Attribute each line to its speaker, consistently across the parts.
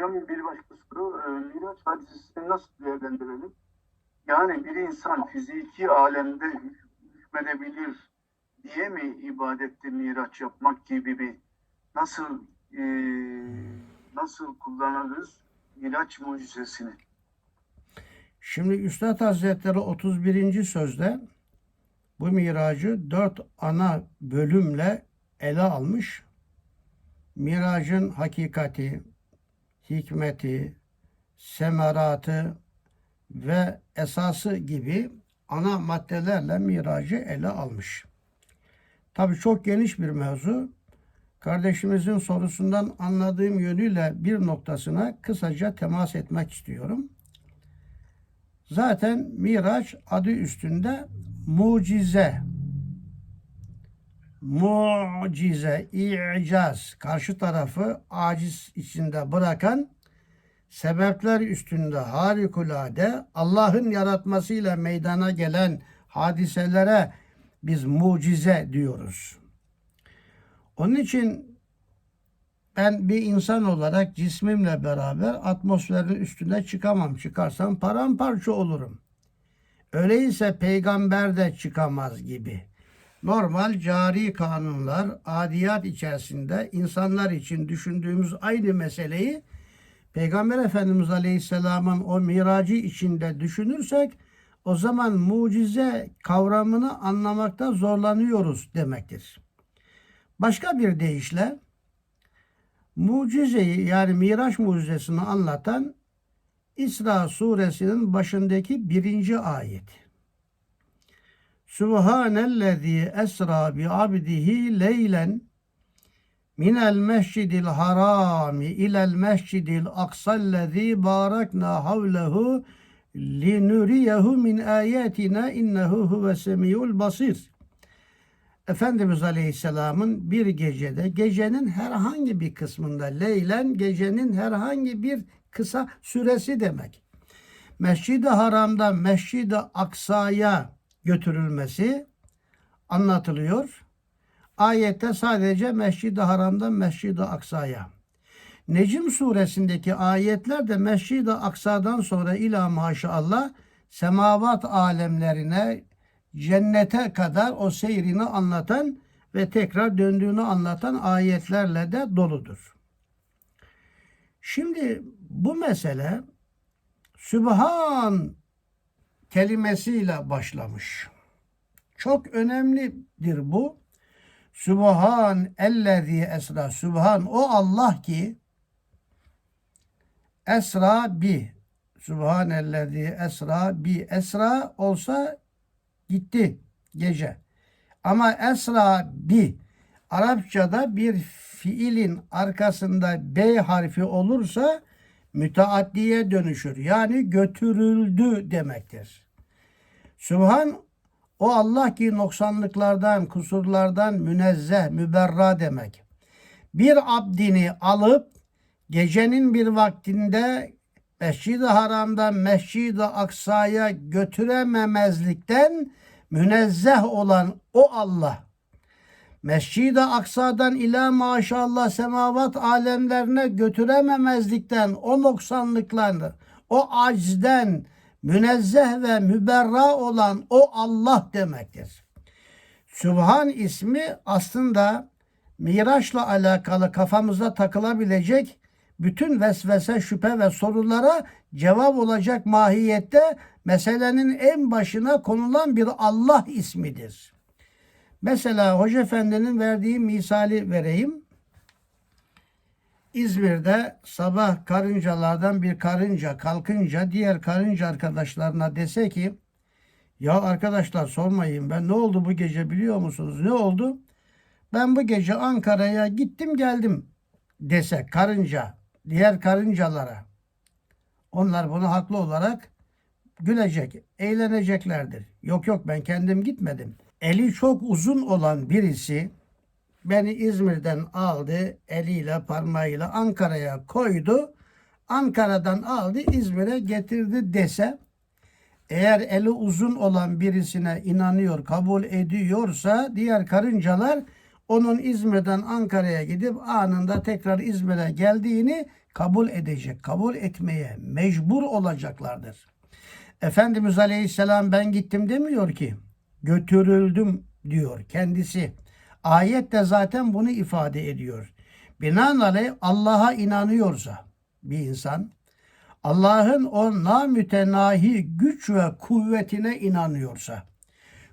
Speaker 1: Hocam bir başka soru. E, Miraç hadisini nasıl değerlendirelim? Yani bir insan fiziki alemde hük- hükmedebilir diye mi ibadette miraç yapmak gibi bir nasıl e, nasıl kullanırız miraç mucizesini?
Speaker 2: Şimdi Üstad Hazretleri 31. sözde bu miracı dört ana bölümle ele almış. Miracın hakikati, hikmeti, semeratı ve esası gibi ana maddelerle miracı ele almış. Tabii çok geniş bir mevzu. Kardeşimizin sorusundan anladığım yönüyle bir noktasına kısaca temas etmek istiyorum. Zaten Miraç adı üstünde mucize. Mucize, i'caz, karşı tarafı aciz içinde bırakan sebepler üstünde harikulade Allah'ın yaratmasıyla meydana gelen hadiselere biz mucize diyoruz. Onun için ben bir insan olarak cismimle beraber atmosferin üstüne çıkamam. Çıkarsam paramparça olurum. Öyleyse peygamber de çıkamaz gibi. Normal cari kanunlar, adiyat içerisinde insanlar için düşündüğümüz aynı meseleyi Peygamber Efendimiz Aleyhisselam'ın o miracı içinde düşünürsek o zaman mucize kavramını anlamakta zorlanıyoruz demektir. Başka bir deyişle mucizeyi yani Miraç mucizesini anlatan İsra suresinin başındaki birinci ayet. Subhanellezi esra bi abdihi leylen minel mescidil harami ilel mescidil aksallezi barakna havlehu linuriyehu min ayatina innehu huve semiyul basir. Efendimiz Aleyhisselam'ın bir gecede, gecenin herhangi bir kısmında, leylen gecenin herhangi bir kısa süresi demek. Mescid-i Haram'dan Mescid-i Aksa'ya götürülmesi anlatılıyor. Ayette sadece Mescid-i Haram'dan Mescid-i Aksa'ya. Necim suresindeki ayetler de Mescid-i Aksa'dan sonra ila maşallah semavat alemlerine cennete kadar o seyrini anlatan ve tekrar döndüğünü anlatan ayetlerle de doludur. Şimdi bu mesele Sübhan kelimesiyle başlamış. Çok önemlidir bu. Sübhan ellezî esra. Sübhan o Allah ki esra bi. Sübhanellezî esra bi. Esra olsa gitti gece. Ama esra bi Arapçada bir fiilin arkasında B harfi olursa müteaddiye dönüşür. Yani götürüldü demektir. Sübhan o Allah ki noksanlıklardan, kusurlardan münezzeh, müberra demek. Bir abdini alıp gecenin bir vaktinde Mescid-i Haram'dan Mescid-i Aksa'ya götürememezlikten münezzeh olan o Allah. Mescid-i Aksa'dan ila maşallah semavat alemlerine götürememezlikten o noksanlıklarını, o acizden münezzeh ve müberra olan o Allah demektir. Sübhan ismi aslında Miraç'la alakalı kafamıza takılabilecek bütün vesvese, şüphe ve sorulara cevap olacak mahiyette meselenin en başına konulan bir Allah ismidir. Mesela Hoca Efendi'nin verdiği misali vereyim. İzmir'de sabah karıncalardan bir karınca kalkınca diğer karınca arkadaşlarına dese ki ya arkadaşlar sormayın ben ne oldu bu gece biliyor musunuz? Ne oldu? Ben bu gece Ankara'ya gittim geldim dese karınca diğer karıncalara. Onlar bunu haklı olarak gülecek, eğleneceklerdir. Yok yok ben kendim gitmedim. Eli çok uzun olan birisi beni İzmir'den aldı, eliyle parmağıyla Ankara'ya koydu. Ankara'dan aldı, İzmir'e getirdi dese eğer eli uzun olan birisine inanıyor, kabul ediyorsa diğer karıncalar onun İzmir'den Ankara'ya gidip anında tekrar İzmir'e geldiğini kabul edecek, kabul etmeye mecbur olacaklardır. Efendimiz Aleyhisselam ben gittim demiyor ki. Götürüldüm diyor kendisi. Ayet de zaten bunu ifade ediyor. Binaenaleyh Allah'a inanıyorsa bir insan Allah'ın o namütenahi güç ve kuvvetine inanıyorsa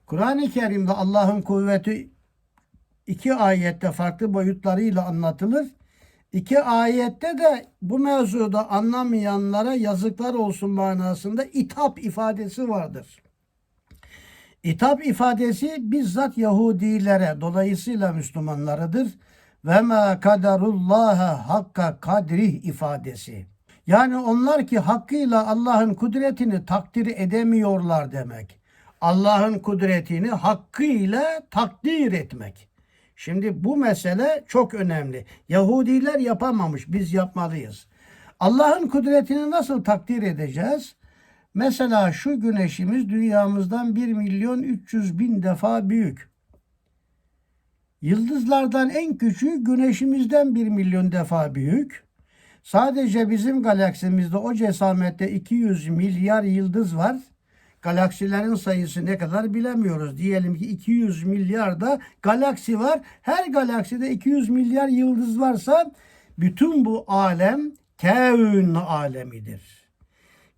Speaker 2: Kur'an-ı Kerim'de Allah'ın kuvveti iki ayette farklı boyutlarıyla anlatılır. İki ayette de bu mevzuda anlamayanlara yazıklar olsun manasında itap ifadesi vardır. İtap ifadesi bizzat Yahudilere dolayısıyla Müslümanlarıdır. Ve ma kaderullaha hakka kadrih ifadesi. Yani onlar ki hakkıyla Allah'ın kudretini takdir edemiyorlar demek. Allah'ın kudretini hakkıyla takdir etmek. Şimdi bu mesele çok önemli. Yahudiler yapamamış, biz yapmalıyız. Allah'ın kudretini nasıl takdir edeceğiz? Mesela şu güneşimiz dünyamızdan 1 milyon 300 bin defa büyük. Yıldızlardan en küçüğü güneşimizden 1 milyon defa büyük. Sadece bizim galaksimizde o cesamette 200 milyar yıldız var. Galaksilerin sayısı ne kadar bilemiyoruz. Diyelim ki 200 milyar da galaksi var. Her galakside 200 milyar yıldız varsa bütün bu alem kevn alemidir.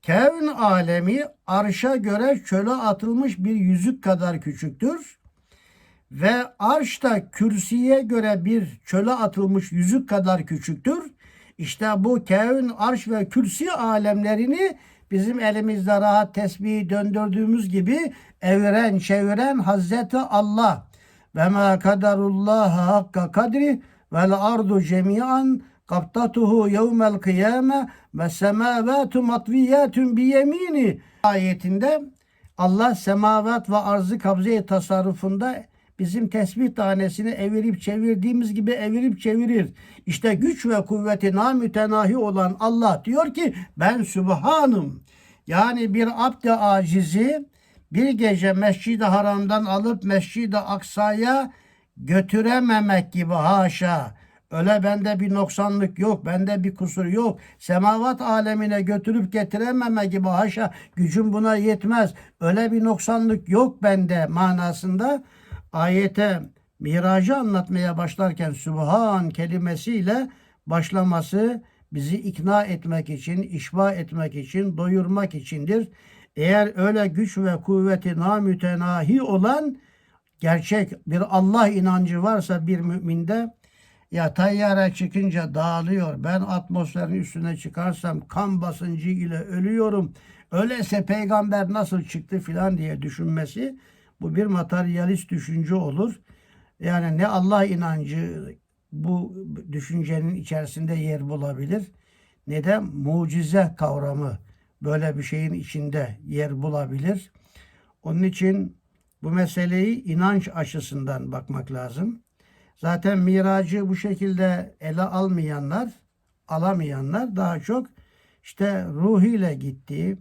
Speaker 2: Kevn alemi arşa göre çöle atılmış bir yüzük kadar küçüktür. Ve arş da kürsüye göre bir çöle atılmış yüzük kadar küçüktür. İşte bu kevn, arş ve kürsi alemlerini bizim elimizde rahat tesbihi döndürdüğümüz gibi evren çeviren Hazreti Allah. Ve ma kaderullah hakka kadri vel ardu cemian kaptatuhu yevmel kıyame ve semavatu matviyatun bi yemini ayetinde Allah semavat ve arzı kabze tasarrufunda bizim tesbih tanesini evirip çevirdiğimiz gibi evirip çevirir. İşte güç ve kuvveti namütenahi olan Allah diyor ki ben Sübhanım. Yani bir abd acizi bir gece Mescid-i Haram'dan alıp Mescid-i Aksa'ya götürememek gibi haşa. Öyle bende bir noksanlık yok, bende bir kusur yok. Semavat alemine götürüp getirememe gibi haşa gücüm buna yetmez. Öyle bir noksanlık yok bende manasında ayete miracı anlatmaya başlarken Sübhan kelimesiyle başlaması bizi ikna etmek için, işba etmek için, doyurmak içindir. Eğer öyle güç ve kuvveti namütenahi olan gerçek bir Allah inancı varsa bir müminde ya tayyare çıkınca dağılıyor. Ben atmosferin üstüne çıkarsam kan basıncı ile ölüyorum. Öyleyse peygamber nasıl çıktı filan diye düşünmesi bu bir materyalist düşünce olur. Yani ne Allah inancı bu düşüncenin içerisinde yer bulabilir ne de mucize kavramı böyle bir şeyin içinde yer bulabilir. Onun için bu meseleyi inanç açısından bakmak lazım. Zaten miracı bu şekilde ele almayanlar, alamayanlar daha çok işte ruhiyle gittiği,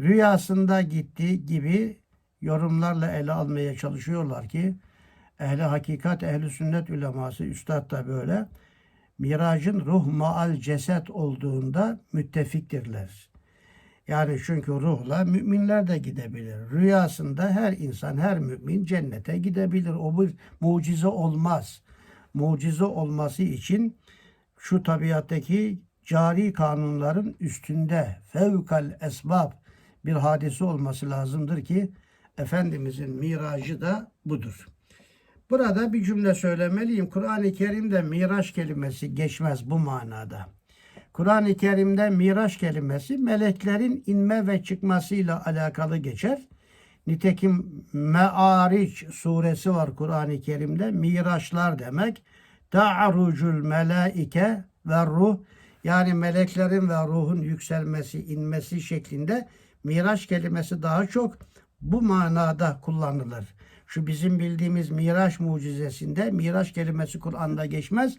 Speaker 2: rüyasında gittiği gibi yorumlarla ele almaya çalışıyorlar ki ehli hakikat, ehli sünnet uleması, üstad da böyle miracın ruh maal ceset olduğunda müttefiktirler. Yani çünkü ruhla müminler de gidebilir. Rüyasında her insan, her mümin cennete gidebilir. O bir mucize olmaz. Mucize olması için şu tabiattaki cari kanunların üstünde fevkal esbab bir hadise olması lazımdır ki Efendimizin miracı da budur. Burada bir cümle söylemeliyim. Kur'an-ı Kerim'de miraç kelimesi geçmez bu manada. Kur'an-ı Kerim'de miraç kelimesi meleklerin inme ve çıkmasıyla alakalı geçer. Nitekim Me'ariç suresi var Kur'an-ı Kerim'de. Miraçlar demek. Ta'rucul melaike ve ruh yani meleklerin ve ruhun yükselmesi, inmesi şeklinde miraç kelimesi daha çok bu manada kullanılır. Şu bizim bildiğimiz Miraç mucizesinde Miraç kelimesi Kur'an'da geçmez.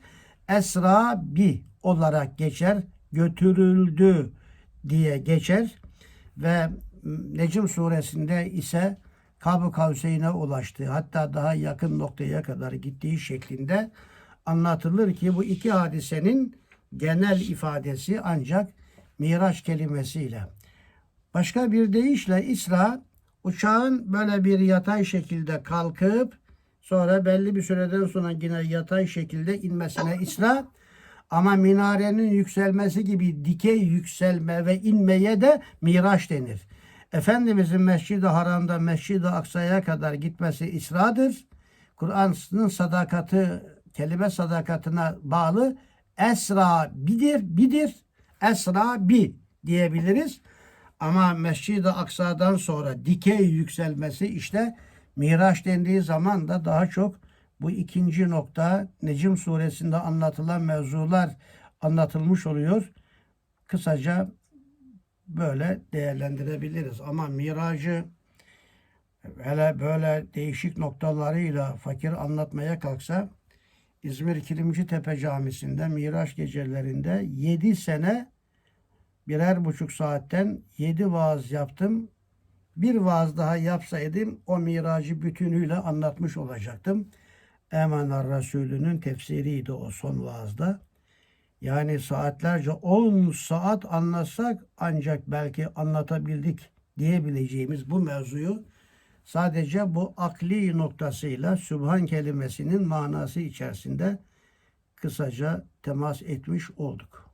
Speaker 2: Esra bi olarak geçer. Götürüldü diye geçer. Ve Necm suresinde ise Kab-ı Kavseyn'e ulaştığı hatta daha yakın noktaya kadar gittiği şeklinde anlatılır ki bu iki hadisenin genel ifadesi ancak Miraç kelimesiyle. Başka bir deyişle İsra uçağın böyle bir yatay şekilde kalkıp sonra belli bir süreden sonra yine yatay şekilde inmesine İsra ama minarenin yükselmesi gibi dikey yükselme ve inmeye de Miraç denir. Efendimizin Mescid-i Haram'da Mescid-i Aksa'ya kadar gitmesi İsra'dır. Kur'an'ın sadakati, kelime sadakatine bağlı Esra bidir, bidir. Esra bi diyebiliriz. Ama Mescid-i Aksa'dan sonra dikey yükselmesi işte Miraç dendiği zaman da daha çok bu ikinci nokta Necim suresinde anlatılan mevzular anlatılmış oluyor. Kısaca böyle değerlendirebiliriz. Ama miracı hele böyle değişik noktalarıyla fakir anlatmaya kalksa İzmir Kilimci Tepe Camisi'nde Miraç gecelerinde 7 sene birer buçuk saatten 7 vaaz yaptım. Bir vaaz daha yapsaydım o miracı bütünüyle anlatmış olacaktım. Emanar Resulü'nün tefsiriydi o son vaazda. Yani saatlerce 10 saat anlatsak ancak belki anlatabildik diyebileceğimiz bu mevzuyu sadece bu akli noktasıyla Sübhan kelimesinin manası içerisinde kısaca temas etmiş olduk.